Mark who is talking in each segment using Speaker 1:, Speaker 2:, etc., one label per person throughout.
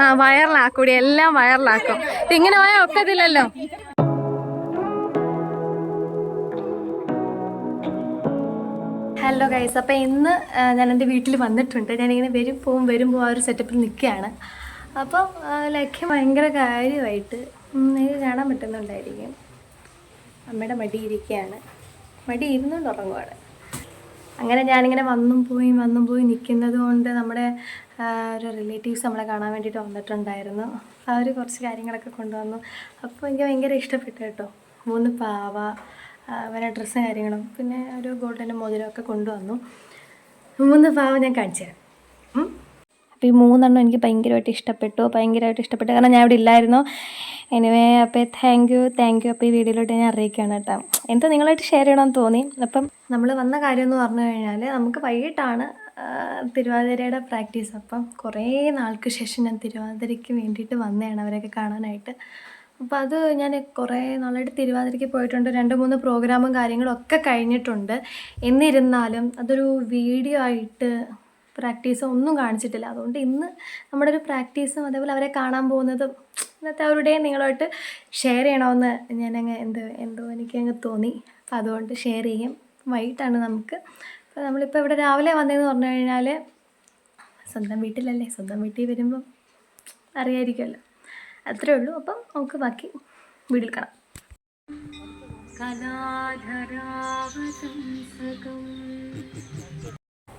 Speaker 1: ആ വയറിലാക്കൂടി എല്ലാം വയറിലാക്കും. ഇങ്ങനെ പോയാൽ ഒക്കത്തില്ലല്ലോ. ഹലോ ഗൈസ് അപ്പോൾ ഇന്ന് ഞാൻ എന്റെ വീട്ടിൽ വന്നിട്ടുണ്ട്. ഞാനിങ്ങനെ വരും പോവും വരും പോവും ആ ഒരു സെറ്റപ്പിൽ നിൽക്കുകയാണ് അപ്പം ആ, ലക്ഷ്യം ഭയങ്കര കാര്യമായിട്ട് നിങ്ങൾക്ക് കാണാൻ പറ്റുന്നുണ്ടായിരിക്കും. അമ്മയുടെ മടി ഇരിക്കുകയാണ് മടി ഇരുന്നുകൊണ്ട് ഉറങ്ങുവാണ് അങ്ങനെ ഞാനിങ്ങനെ വന്നും പോയി വന്നും പോയി നിൽക്കുന്നത് കൊണ്ട് നമ്മുടെ ഒരു റിലേറ്റീവ്സ് നമ്മളെ കാണാൻ വേണ്ടിയിട്ട് വന്നിട്ടുണ്ടായിരുന്നു. അവർ കുറച്ച് കാര്യങ്ങളൊക്കെ കൊണ്ടുവന്നു. അപ്പോൾ എനിക്ക് ഭയങ്കര ഇഷ്ടപ്പെട്ടു കേട്ടോ. മൂന്ന് പാവ അവനെ ഡ്രസ്സും കാര്യങ്ങളും പിന്നെ ഒരു ഗോൾഡന്റെ മോതിരമൊക്കെ കൊണ്ടുവന്നു. മൂന്ന് പാവ ഞാൻ കാണിച്ചു തരാം. അപ്പോൾ ഈ മൂന്നെണ്ണം എനിക്ക് ഭയങ്കരമായിട്ട് ഇഷ്ടപ്പെട്ടു. ഭയങ്കരമായിട്ട് ഇഷ്ടപ്പെട്ടു. കാരണം ഞാൻ ഇവിടെ ഇല്ലായിരുന്നു. എനിവേ അപ്പോൾ താങ്ക് യു താങ്ക് യു അപ്പോൾ ഈ വീഡിയോയിലോട്ട് ഞാൻ അറിയിക്കുകയാണ് കേട്ടോ. എന്താ നിങ്ങളായിട്ട് ഷെയർ ചെയ്യണമെന്ന് തോന്നി. അപ്പം നമ്മൾ വന്ന കാര്യം എന്ന് പറഞ്ഞു കഴിഞ്ഞാൽ നമുക്ക് വൈകിട്ടാണ് തിരുവാതിരയുടെ പ്രാക്ടീസ് അപ്പം കുറേ നാൾക്ക് ശേഷം ഞാൻ തിരുവാതിരയ്ക്ക് വേണ്ടിയിട്ട് വന്നതാണ് അവരെയൊക്കെ കാണാനായിട്ട്. അപ്പോൾ അത് ഞാൻ കുറേ നാളായിട്ട് തിരുവാതിരയ്ക്ക് പോയിട്ടുണ്ട്. രണ്ട് മൂന്ന് പ്രോഗ്രാമും കാര്യങ്ങളും ഒക്കെ കഴിഞ്ഞിട്ടുണ്ട്. എന്നിരുന്നാലും അതൊരു വീഡിയോ ആയിട്ട് പ്രാക്ടീസോ ഒന്നും കാണിച്ചിട്ടില്ല. അതുകൊണ്ട് ഇന്ന് നമ്മുടെ ഒരു പ്രാക്ടീസും അതേപോലെ അവരെ കാണാൻ പോകുന്നതും ഇന്നത്തെ അവരുടെ നിങ്ങളുമായിട്ട് ഷെയർ ചെയ്യണമെന്ന് ഞാനങ്ങ് എന്ത് എന്തോ എനിക്കങ്ങ് തോന്നി. അപ്പോൾ അതുകൊണ്ട് ഷെയർ ചെയ്യും. വൈകിട്ടാണ് നമുക്ക്. അപ്പോൾ നമ്മളിപ്പോൾ ഇവിടെ രാവിലെ വന്നതെന്ന് പറഞ്ഞു കഴിഞ്ഞാൽ സ്വന്തം വീട്ടിലല്ലേ? സ്വന്തം വീട്ടിൽ വരുമ്പം അറിയായിരിക്കുമല്ലോ അത്രേ ഉള്ളൂ. അപ്പം നമുക്ക് ബാക്കി വീട്ടിൽ കാണാം.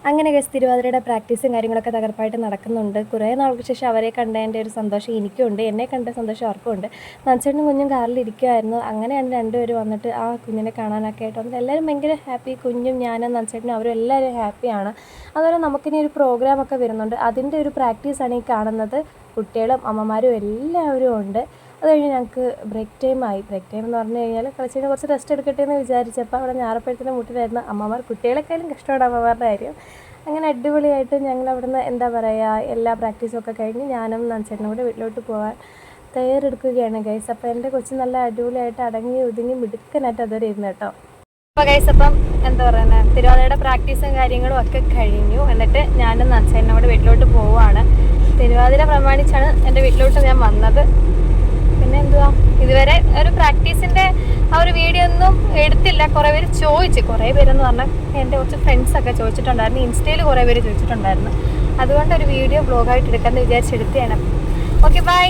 Speaker 1: അങ്ങനെ ഗസ് തിരുവാതിരയുടെ പ്രാക്ടീസും കാര്യങ്ങളൊക്കെ തകർപ്പായിട്ട് നടക്കുന്നുണ്ട്. കുറേ നാൾക്ക് ശേഷം അവരെ കണ്ടതിന്റെ ഒരു സന്തോഷം എനിക്കുണ്ട് എന്നെ കണ്ട സന്തോഷം അവർക്കും ഉണ്ട്. നനച്ചേട്ടനും കുഞ്ഞും കാറിലിരിക്കുമായിരുന്നു അങ്ങനെയാണ് രണ്ടുപേരും വന്നിട്ട് ആ കുഞ്ഞിനെ കാണാനൊക്കെ ആയിട്ട് വന്നത്. എല്ലാവരും ഭയങ്കര ഹാപ്പി കുഞ്ഞും ഞാനും നനച്ചേട്ടനും അവരും എല്ലാവരും ഹാപ്പിയാണ് അതുപോലെ നമുക്കിനി ഒരു പ്രോഗ്രാമൊക്കെ വരുന്നുണ്ട്. അതിന്റെ ഒരു പ്രാക്ടീസാണ് ഈ കാണുന്നത്. കുട്ടികളും അമ്മമാരും എല്ലാവരും ഉണ്ട്. അത് കഴിഞ്ഞ് ഞങ്ങൾക്ക് ബ്രേക്ക് ടൈം ആയി. ബ്രേക്ക് ടൈം എന്ന് പറഞ്ഞു കഴിഞ്ഞാൽ കളിച്ച് കഴിഞ്ഞാൽ കുറച്ച് റെസ്റ്റ് എടുക്കട്ടെ എന്ന് വിചാരിച്ചപ്പോൾ അവിടെ ഞാറപ്പഴത്തിന്റെ മുട്ടിലായിരുന്നു അമ്മമാർ കുട്ടികളെക്കാളും കഷ്ടമാണ് അമ്മമാരുടെ കാര്യം. അങ്ങനെ അടിപൊളിയായിട്ട് ഞങ്ങൾ അവിടുന്ന് എന്താ പറയുക എല്ലാ പ്രാക്ടീസും ഒക്കെ കഴിഞ്ഞ് ഞാനും നനച്ചേട്ടനും കൂടെ വീട്ടിലോട്ട് പോകാൻ തയ്യാറെടുക്കുകയാണ് ഗൈസ് അപ്പോൾ എന്റെ കൊച്ചു നല്ല അടിപൊളിയായിട്ട് അടങ്ങി ഒതുങ്ങി മിടുക്കനായിട്ട് അതുവരെ ഇരുന്നു കേട്ടോ. അപ്പോൾ ഗൈസ് അപ്പം എന്താ പറയുന്നത് തിരുവാതിരയുടെ പ്രാക്ടീസും കാര്യങ്ങളും ഒക്കെ കഴിഞ്ഞു. എന്നിട്ട് ഞാനും നനച്ചേട്ടനും കൂടെ വീട്ടിലോട്ട് പോവുകയാണ് തിരുവാതിര പ്രമാണിച്ചാണ് എന്റെ വീട്ടിലോട്ട് ഞാൻ വന്നത്. പിന്നെ എന്തുവാ ഇതുവരെ ഒരു പ്രാക്ടീസിന്റെ ആ ഒരു വീഡിയോ ഒന്നും എടുത്തില്ല. കുറേ പേര് ചോദിച്ചു. കുറേ പേരെന്ന് പറഞ്ഞാൽ എന്റെ കുറച്ച് ഫ്രണ്ട്സ് ഒക്കെ ചോദിച്ചിട്ടുണ്ടായിരുന്നു. ഇൻസ്റ്റയിൽ കുറേ പേര് ചോദിച്ചിട്ടുണ്ടായിരുന്നു. അതുകൊണ്ട് ഒരു വീഡിയോ ബ്ലോഗായിട്ട് എടുക്കാമെന്ന് വിചാരിച്ചെടുത്തതാണ് ഓക്കെ ബൈ